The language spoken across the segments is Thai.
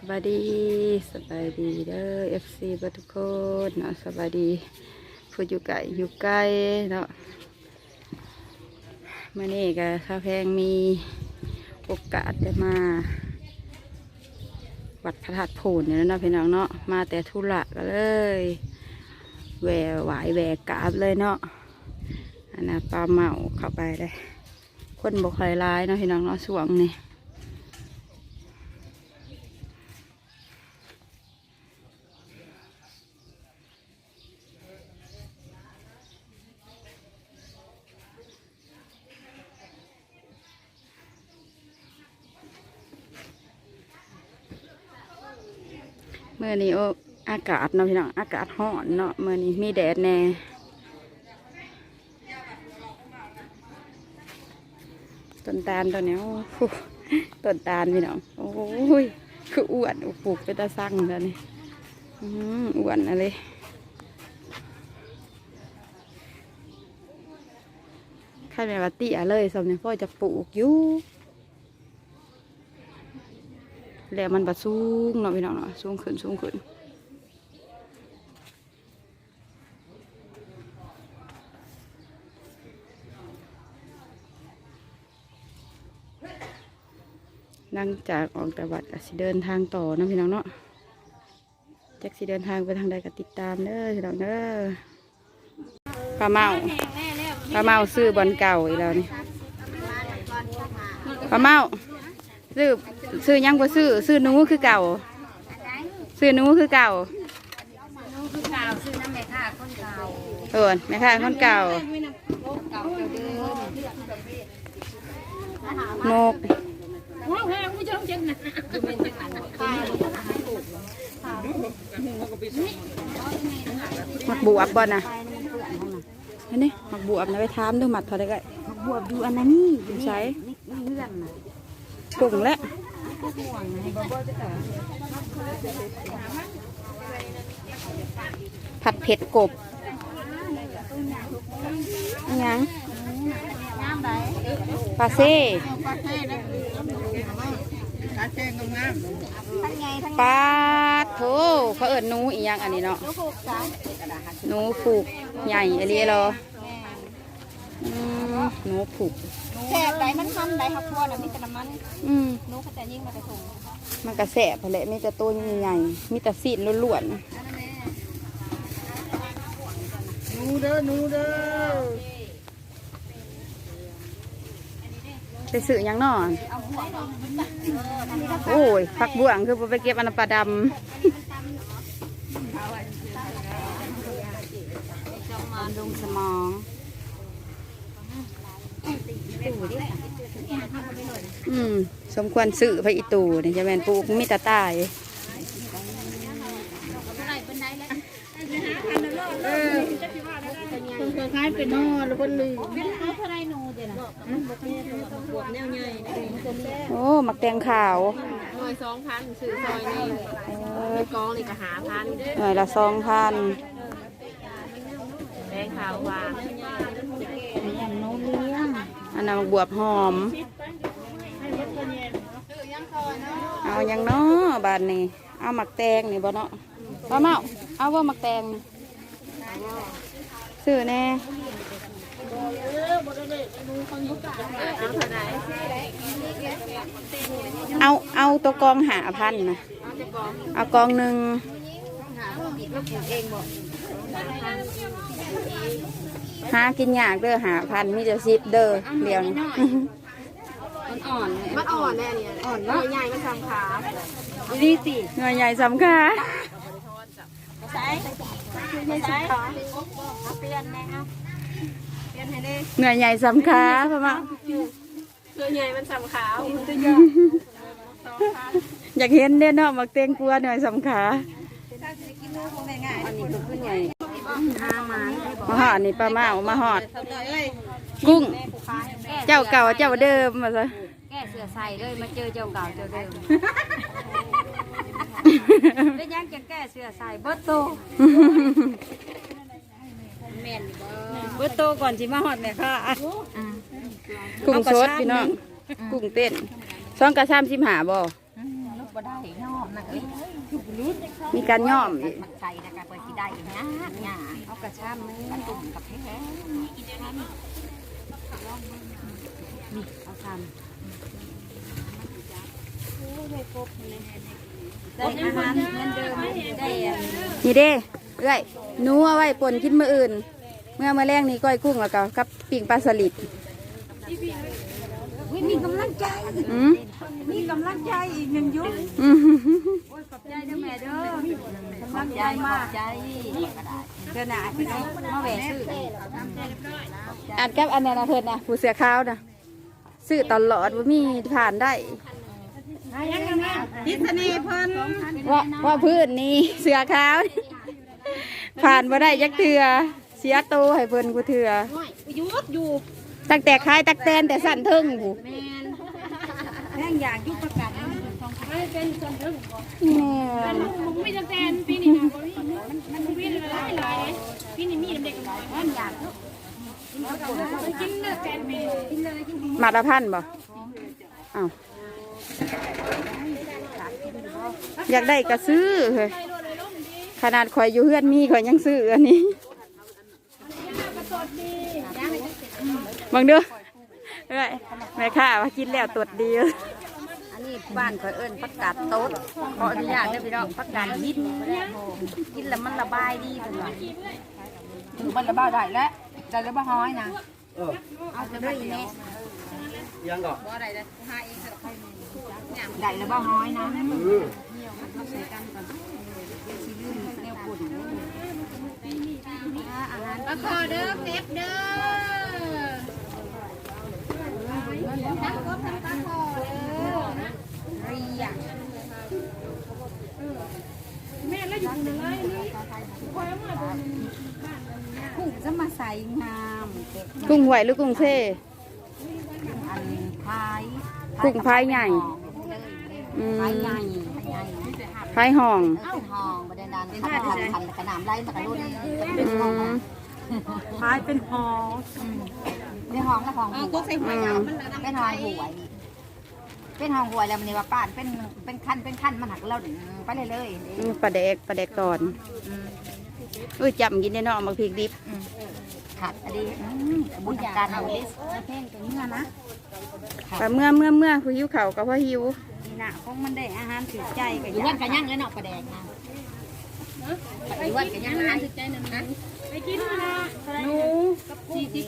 สบายดีสบายดีเด้อ FC เบัทุกคนเนาะสบายดีผู้อยู่ไกลอยู่ใกล้เนาะมื่อนี้ก็ข้าวแพงมีโอกาสได้มา วัดพระธาตุโพนเนี่ยนาะพี่น้องเนาะมาแต่ธุระก็เลยแหวหวายแหวกราบเลยเนาะอันนั้นปลาเมาเข้าไปเลย คนบอกใครร้ายเนาะพี่น้องเนาะสวงนี่ เมื่อนี้โออากาศเนาะพี่น้องอากาศร้อนเนาะเมื่อนี้มีแดดแน่ต้นตาลตัวนี้โอ้โหต้นตาลพี่น้องโอ้ยคืออ้วนอุปลูกไปตาสั่งแล้วนี่อื้อหืออ้วนอะไรใครแม่ว่าตี้ยเลยสำเนียพ่อจะปลูกอยู่ แล้วมันบะสูงเนาะพี่น้องเนาะสูงขึ้นสูงขึ้นหลังจากออกจากวัดก็สิเดินทางต่อนะพี่น้องเนาะจากสิเดินทางไปทางใดก็ติดตามเด้อพี่น้องเด้อปลาเมาปลาเมาซื้อบอลเก่าอีกแล้วนี่ปลาเมาซื้อ ซื้อยังบ่ซื้อซื้อหนูคือเก่า ซื้อหนูคือเก่าคือเก่าซื้อน้ำแม่ค่ะคนเก่าเออแม่ค่ะคนเก่าเก่าเดิมนกว้าวแม่ผู้ชมจังนะคือเป็นจังหวัดค่ะมักบวบบ่น่ะเห็นนี่มักบวบนะไปถามดูมัดเท่าไดก็บวบดูอันนั้นนี่ใช้นี่เรื่องน่ะปรุงแล้ว ผัดเผ็ดกบอิหยังปลาเซ่ปลาแค่นะปลาแค่งามทั้งไงทั้งปลาโถเขาเอิ้นหนูอีหยังอันนี้เนาะหนูผูกใหญ่อันนี้เหรอหนูผูก แซ่บใดมันมันใดครับพ่อน่ะมีแต่น้ำมันอืมนูเขาจะยิ่งมาไปส่งมันกระแสบไปแหละมีแต่ตัวใหญ่ๆมีแต่สีนล้วนนูเด้อนูเด้อๆไปซื้อหยังนอนโอ้ยผักบ่วงคือบ่ไปเก็บอันนนปลาดำมันลงสมอง อืม สมควรซื้อไปอีตูนี่จะแม่นปลูกมีแต่ตายคนคล้ายเป็นนอแล้วก็ลืมเขาเท่าไรนูเดี๋ยวนะบวบแนวใหญ่โอ้หมักแตงขาวหน่วยสองพันซื้อซอยนี่เออกองนี่ก็หาพันหน่วยละสองพันแดงขาวหวานอย่างโน้เลี้ยง อันนั้นบวบหอม เอาอย่างเนาะบานนี้เอาหมักแตงนี่บ่เนาะเอาเมาเอาว่าหมักแตงนี่ซื้อแน่เอาเอาตัวกองหาพันนะเอากองหนึ่ง หากินยากเด้อหาพันมีแต่ซิปเด้อเดียวนี่มันอ่อนมันอ่อนแน่เนี่ยอ่อนเนาะใหญ่มันสามขาดีสิหน่วยใหญ่สำคัญใช่ไม่ใช่เปลี่ยนแน่เอาเปลี่ยนให้เลยหน่วยใหญ่สำคัญพ่อมาตัวใหญ่มันสามขามันตัวใหญ่อยากเห็นเด้อเนาะหมักแตงกลัวหน่วยสำคัญอันนี้ก็ขึ้นใหญ่ห้า มันมาหอดนี่ปลาเมามาหอด กุ้ง เจ้าเก่าเจ้าเดิมมาซะแก้เสือใส่เลยมาเจอเจ้าเก่าเจ้าเดิมได้ยังจะแก้เสือใส่เบิร์ตโตแม่นเบิร์ตโตก่อนสิมาหอดแม่ค่ะกุ้งสดพี่น้องกุ้งเต้นซองกระซามสิมหาบ่ป บ่ได้ย่อมนะเอ้ยมีการย่อมอีกมันใส่นะกะเปิดสิได้ยากยากเอากระชามนึงกระตุ่มกับแท้นี่เอาทำได้อาหารเหมือนเดิมได้อันนี่เด้เอ้ยหนูเอาไว้ปนกินมื้ออื่น เมื่อมาแรงนี้ก้อยกุ้งแล้วก็กับปิ้งปลาสลิดวิ มีกำลังใจ อืมมีกำลังใจอีกหนึ่งยุคอืมโอ้ยขอบใจเด้อแม่เด้อกำลังใจมากใจเจ้าหน้าที่เขามาแหวซื้ออันกับอันนั้นนะเพิ่นนะผู้เสือขาวนะซื้อตลอดว่ามีผ่านได้พิษณีเพิ่นว่าว่าพื้นนี่เสือขาวนี่ผ่านมาได้ยักเถือเสียโตให้เพิ่นกูเถือยุดอยู่ ตั้งแต่ขายตักแตนแต่สั่นเทิงผู้แม่นแม่งอยากยุบประกาศไม่เป็นส่วนถึงแม่มึงมีจังแตนปีนี้นะบ่มีมันมันมีหลายหลายปีนี้มีเด็กหลายแม่งอยากยุบกินเนื้อแตนปีมาละพันบ่อ้าวอยากได้ก็ซื้อเฮ้ยขนาดข่อยอยู่เฮือนมีข่อยยังซื้ออันนี้ บังเด้อเอ้ยแม่ค้าว่ากินแล้วตรวจดีอันนี้บ้านข่อยเอิ้นประกาศโต๊ดขออนุญาตเด้อพี่น้องประกาศยินกินแล้วมันระบายดีเพิ่นว่ามันระบายได้แล้วจะระบายห้อยนะเอาไปเลยอีแม่ยังก่อนได้ระบายห้อยนะปลาคอเด้อเพ็บเด้อ ทั้งกบทั้งปลาคอเด้อเรียกแม่แล้วอยู่ตรงไหนนี่คอยมาตรงกุ้งจะมาใส่งามเก็บกุ้งไหวหรือกุ้งเซ่อันพายกุ้งพายใหญ่อืมพายใหญ่พายใหญ่พายห่องเป็นห้องประเด็นนั้นขันขันขันกระหน่ำไล่มากระโดดอืมพายเป็นห้อง เป็นห้องและห้องหัวอืมเป็นห้องหวยเป็นห้องหวยแล้วมันนี่ว่าป้านเป็นเป็นขั้นเป็นขั้นมันหักเราดึงไปเลยเลยอืมปลาแดกปลาแดกตอนอุ้ยจำกินได้เนาะมักพริกดิบขัดอันนี้บุญการเอาลิสเพลงตัวนี้นะปลาเมื่อเมื่อเมื่อผู้หิวเข่าวก็เพราะหิวนี่นะคงมันได้อาหารถือใจกับอยู่วันกันย่างแล้วเนาะประแดงนะอยู่วันกันย่างอาหารถือใจนั่นนะไปกินนะหนูกับจีจี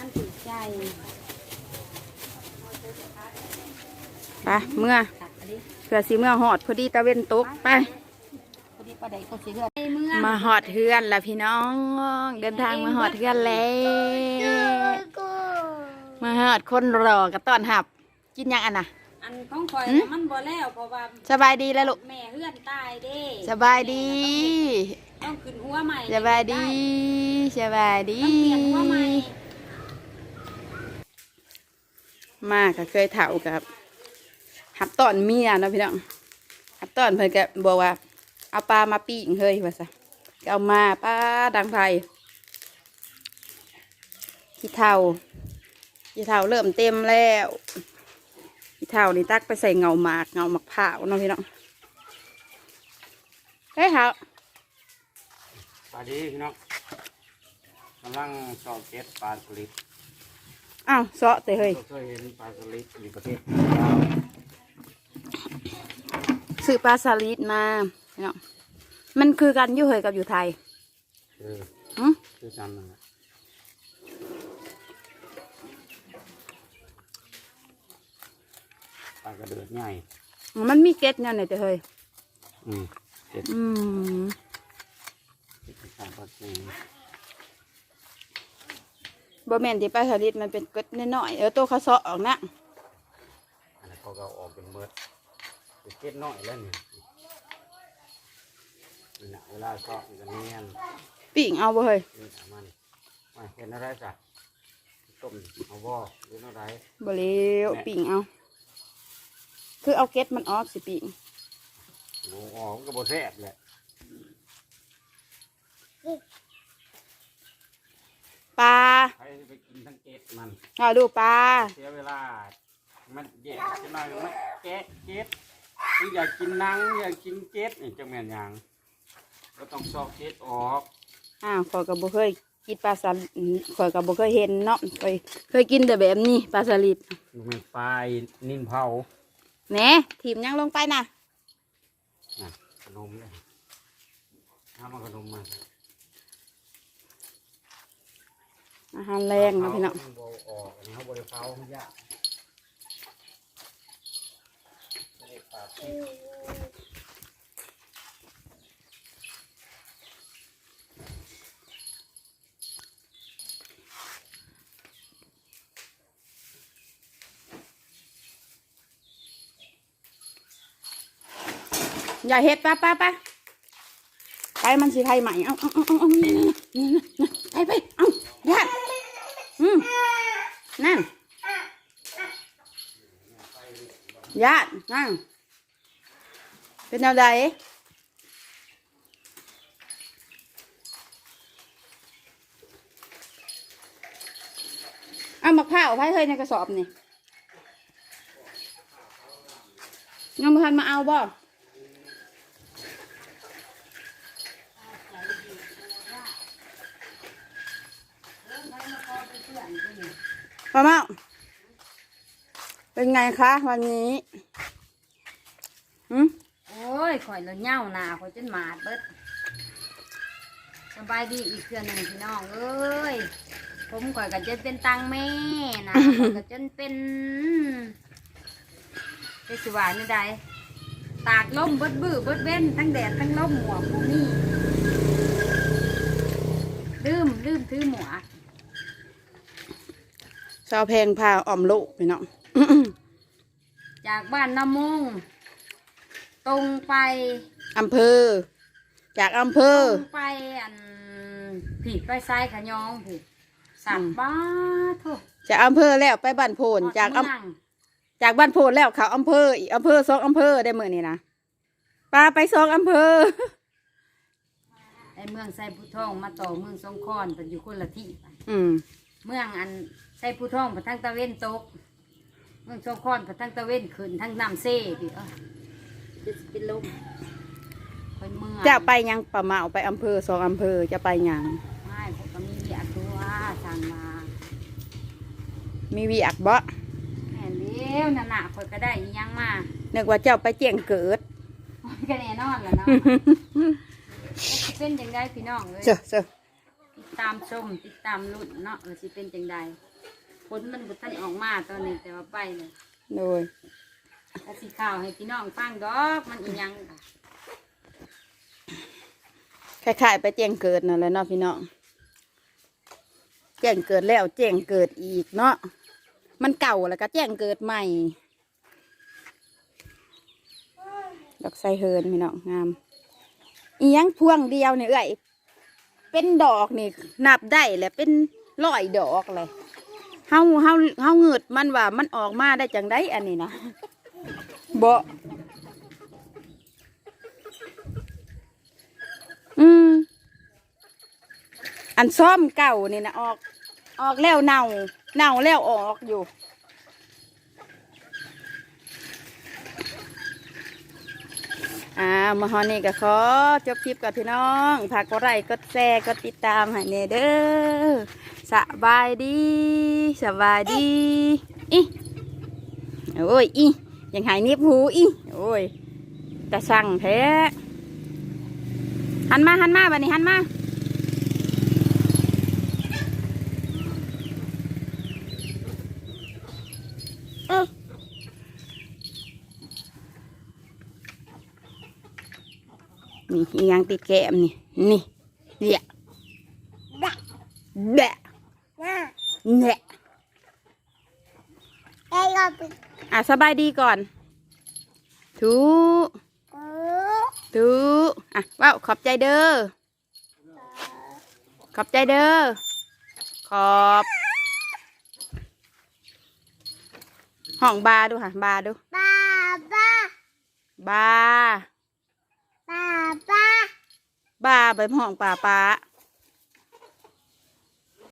เออาหารถือใจไปเมื่อขัดอันนี้เผื่อสีเมื่อหอดพอดีตะเวนตกไป พอดีประแดงก็สีเลือดเมื่อมาหอดเฮือนละพี่น้อง เดินทางมาหอดเฮือนแล้วมาหอดคนรอกับตอนหับ กินยังอันน่ะ อันของข่อยมันบ่แล้วเพราะว่าสบายดีแล้วลูกแม่เฮือนตายเด้สบายดีต้องขึ้นหัวใหม่สบายดีสบายดี ต้องเปลี่ยนหัวใหม่ มาก็เคยเถ่ากับหับตอนเมียนะพี่น้องหับตอนเพิ่นก็บอกว่า เอาปลามาปิ้งเฮ้ยว่าซะก็เอามาปลาดังไฟขี้เท่าขี้เท่าเริ่มเต็มแล้วขี้เท่านี่ตักไปใส่เงาหมากเงาหมักเผาเนาะพี่น้องเฮ้ยเท่าสวัสดีพี่น้องกำลังสอบเก็ตปลาสลิด อ้าวเสาะแต่เฮ้ยเคยเห็นปลาสลิดอยู่ประเทศซื้อปลาสลิดมาพี่น้องมันคือกันอยู่เฮยกับอยู่ไทยเออหึคือจำนั่นแหละปลากระเดือดใหญ่มันมีเกล็ดเนี่ยไหนแต่เฮ้ยอืมเก็ดอืม เก็ดปลาปลาสี บะแมนที่ปลาสลิดมันเป็นเกล็ดน้อยๆเออตัวเขาเสาะออกนะอันนั้นเขาก็เอาออกเป็นเบิดเป็นเก็ดน้อยแล้วนี่นี่นะเวลาสอบมันจะเนียนปิ่งเอาบ่เฮ้ยนี่เอามันมาเห็นอะไรจ้ะต้มเอาบ่หรืออะไรบ่เลี้ยวปิ่งเอา คือเอาเกล็ดมันออกสิปิ่งหมูอ๋อมันก็บ่แซ่บแหละ ปลาใครไปกินทั้งเกล็ดมันเอาดูปลา เสียเวลา มันแยกจะหน่อยมันแกะเจ็ดนี่อยากกินหนังอยากกินเจ็ดนี่จะแม่นหยังก็ต้องซอกเจ็ดออกอ้าวข่อยก็บ่เคยกินปลาสลิดข่อยก็บ่เคยเห็นเนาะข่อยเคยกินแต่แบบนี้ปลาสลิดมันเป็นปลายนิ่นเผาแหน่ถีบยังลงไปนะน่ะขนมเลยทำมาขนมมา อาหารแรงนาะพี่น้องออกนนี้เขาบริเผาไม่ยากไม่ได้ปาดพริกอย่าเฮ็ดป้าป้าป้าไปมันสิไทยใหม่เอาเอาเอาเอาเอานี่นี่นี่นี่ไปไปเอา มนั่นญาตินั่งเป็นแนวใดเอามะพร้าวไว้เฮ้ยในกระสอบนี่ยังไม่ทันมาเอาบ่ ป้าเมาเป็นไงคะวันนี้หืมโอ้ยข่อยแล้วเหย้าหนาข่อยจนหมาดเบิดสบายดีอีกเทื่อหนึ่งพี่น้องเอ้ยผมข่อยก็จนเป็นตังแม่นะข่อยก็จนเป็นเป็นสิวานี่ใดตากลมเบิดบื้อเบิดเว้นทั้งแดดทั้งลมหมวกผมนี่ลืมลืมถือหมวก สาวแพงพาอ่อมลูกพี่น้อง จากบ้านน้ำมงตรงไปอำเภอ จากอำเภตอ รงไปอันผีไปไซขะยองผีสัตว์บ้าทุกจากอำเภอแล้วไปบ้านโพนจากอำจากบ้านโพนแล้วเขาอำเภออีกอำเภอสองอำเภอได้เมื่อนี่นะปลาไปสองอำเภอ ไอเมืองไซผู้ทองมาต่อเมืองสงขลาเป็นอยู่คนละที่อืม เมืองอัน ไซผู้ทองไปทางตะเวนตกเมืองสงขลาไปทางตะเวนขึ้นทางน้ำเซ่ดิเออจะเป็นลมไปเมืองจะไปยังประมาไปอำเภอสองอำเภอจะไปยังไม่ผมก็มีอยากตัวสั่งมามีวีอักบ่แม่เลี้ยวนั่นน่ะคอยก็ได้อีหยังมานึกว่าเจ้าไปเจียงเกิดก็แน่นอนแหละเนาะ สิเป็นจังไดพี่น้องเลยเจ้าเจ้า ติดตามชมติดตามลุ้นเนาะว่าสิเป็นจังได ผลมันบุทันออกมาตอนนี้แต่ว่าไปเลยโดยถ้าสิข่าวให้พี่น้องฟังดอกมันอีหยังคล้ายๆไปแจ้งเกิดนั่นแหละเนาะพี่น้องแจ้งเกิดแล้วแจ้งเกิดอีกเนาะมันเก่าแล้วก็แจ้งเกิดใหม่ ดอกไซเฮิร์นพี่น้องงามอียังพวงเดียวเนี่ยเอ้ยเป็นดอกนี่นับได้แหละเป็นร้อยดอกเลย เฮาเฮาเฮาเงืดมันว่ามันออกมาได้จังได้อันนี้นะบ่อืมอันซ่อมเก่านี่นะออก ออกแล้วเน่าเน่าแล้วออกอยู่อ่ามาฮอนี่ก็ขอจบคลิปกับพี่น้องฝากกดไลค์กดแชร์กดติดตามให้เนเด้อ สบายดีสบายดีอีโอ้ยอียังหายนิบหูอีโอ้ยแต่สั่งแท้หันมาหันมาบันนี้หันมานี่อีหยังติดแก้มนี่นี่เดี่ยแบะ แบะแบะอะสบายดีก่อนทูทูอะว้าวขอบใจเด้อ ขอบใจเด้อ ขอบห้องบาดูค่ะบาดูป้าป้าบาป้าป้าบาไปห้องป่าป้า